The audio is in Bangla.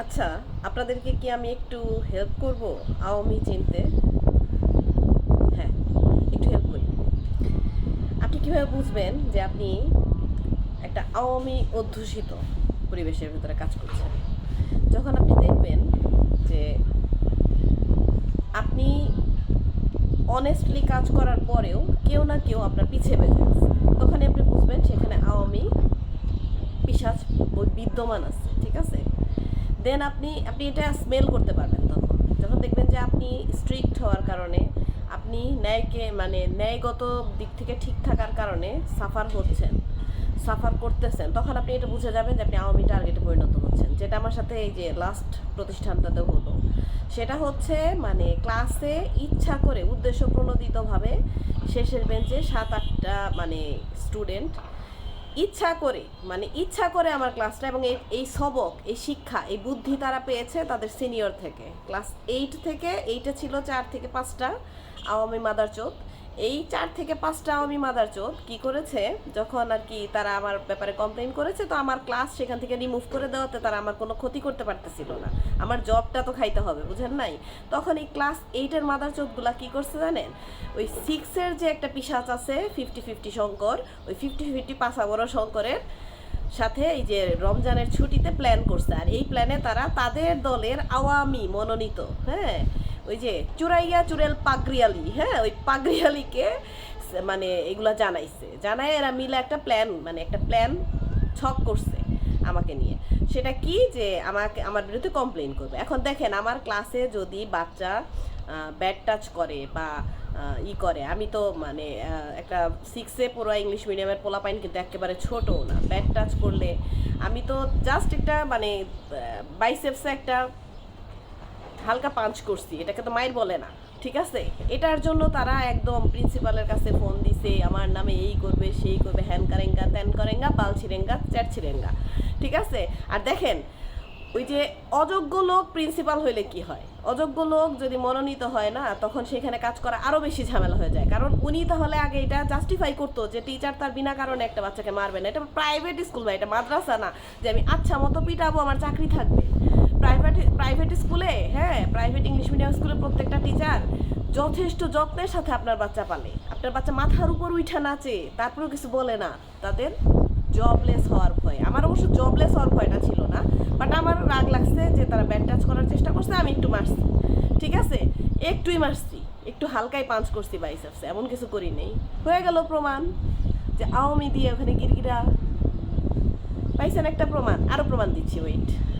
আচ্ছা আপনাদেরকে কি আমি একটু হেল্প করব? আওয়ামী চিনতে? হ্যাঁ একটু হেল্প করি। আপনি কীভাবে বুঝবেন যে আপনি একটা আওয়ামী অধ্যুষিত পরিবেশের ভিতরে কাজ করছেন? যখন আপনি দেখবেন যে আপনি অনেস্টলি কাজ করার পরেও কেউ না কেউ আপনার পিছিয়ে বেঁচে তখনই আপনি বুঝবেন সেখানে আওয়ামী পিসাজ বিদ্যমান আছে, ঠিক আছে? দেন আপনি আপনি এটা স্মেল করতে পারবেন তখন। যখন দেখবেন যে আপনি স্ট্রিক্ট হওয়ার কারণে, আপনি ন্যায়কে মানে ন্যায়গত দিক থেকে ঠিক থাকার কারণে সাফার হচ্ছেন সাফার করতেছেন, তখন আপনি এটা বুঝে যাবেন যে আপনি আওয়ামী টার্গেটে পরিণত হচ্ছেন। যেটা আমার সাথে এই যে লাস্ট প্রতিষ্ঠানটাতে হলো। সেটা হচ্ছে মানে ক্লাসে ইচ্ছা করে, উদ্দেশ্য প্রণোদিতভাবে শেষের বেঞ্চে সাত আটটা মানে স্টুডেন্ট ইচ্ছা করে মানে ইচ্ছা করে আমার ক্লাসটা এবং এই সবক, এই শিক্ষা, এই বুদ্ধি তারা পেয়েছে তাদের সিনিয়র থেকে। ক্লাস এইট থেকে এইটা ছিল চার থেকে পাঁচটা, আওয়ামী মাদারচোদ। এই চার থেকে পাঁচটা আওয়ামী মাদারচোদ কি করেছে, যখন আর কি তারা আমার ব্যাপারে কমপ্লেন করেছে, তো আমার ক্লাস সেখান থেকে রিমুভ করে দেওয়াতে তারা আমার কোনো ক্ষতি করতে পারতেছিল না। আমার জবটা তো খাইতে হবে, বুঝেন নাই? তখন এই ক্লাস এইটের মাদার মাদারচোদগুলা কি করছে জানেন? ওই সিক্সের যে একটা পিসাচ আছে ফিফটি ফিফটি শঙ্কর, ওই ফিফটি ফিফটি পাঁচা বড় শঙ্করের সাথে এই যে রমজানের ছুটিতে প্ল্যান করছে। আর এই প্ল্যানে তারা তাদের দলের আওয়ামী মনোনীত হ্যাঁ? ওই যে চুরাইয়া চুরেল পাগরিয়ালি হ্যাঁ? ওই পাগরিয়ালিকে মানে এগুলা জানাইছে। জানায় এরা মিলে একটা প্ল্যান মানে একটা প্ল্যান ছক করছে আমাকে নিয়ে। সেটা কি যে আমাকে, আমার বিরুদ্ধে কমপ্লেন করবে। এখন দেখেন, আমার ক্লাসে যদি বাচ্চা ব্যাড টাচ করে বা ই করে, আমি তো মানে একটা সিক্সে পড়া ইংলিশ মিডিয়ামের পোলাপাইন কিন্তু একেবারে ছোটও না। ব্যাড টাচ করলে আমি তো জাস্ট একটা মানে বাইসেপসে একটা হালকা পাঞ্চ করছি, এটাকে তো মায়ের বলে না, ঠিক আছে? এটার জন্য তারা একদম প্রিন্সিপালের কাছে ফোন দিছে, আমার নামে এই করবে, সেই করবে, হ্যান কারেঙ্গা, ত্যান করেঙ্গা, পাল ছিরেঙ্গা, চ্যাট ছিরেঙ্গা। ঠিক আছে? আর দেখেন, ওই যে অযোগ্য লোক প্রিন্সিপাল হইলে কি হয়? অযোগ্য লোক যদি মনোনীত হয় না, তখন সেখানে কাজ করা আরও বেশি ঝামেলা হয়ে যায়। কারণ উনি তাহলে আগে এটা জাস্টিফাই করতো যে টিচার তার বিনা কারণে একটা বাচ্চাকে মারবে না। এটা প্রাইভেট স্কুল বা এটা মাদ্রাসা না যে আমি আচ্ছা মতো পিটাবো, আমার চাকরি থাকবে। প্রাইভেট প্রাইভেট স্কুলে প্রাইভেট ইংলিশ মিডিয়াম স্কুলে প্রত্যেকটা টিচার যথেষ্ট যত্নের সাথে আপনার বাচ্চা পালে। আপনার বাচ্চা মাথার উপর উঠা নাচে, তারপরেও কিছু বলে না। তাদের জবলেস হওয়ার ভয়। আমার অবশ্য জবলেস হওয়ার ভয়টা ছিল না বাট আমার রাগ লাগছে যে তারা ব্যাড টাচ করার চেষ্টা করছে, আমি একটু মারছি। ঠিক আছে? একটুই মারছি। একটু হালকাই পাঞ্চ করছি বাইসেপসে এমন কিছু করি নেই। হয়ে গেল প্রমাণ যে আওয়ামী দিয়ে ওখানে গিরগিরা। পাইছেন একটা প্রমাণ, আরও প্রমাণ দিচ্ছি ওয়েট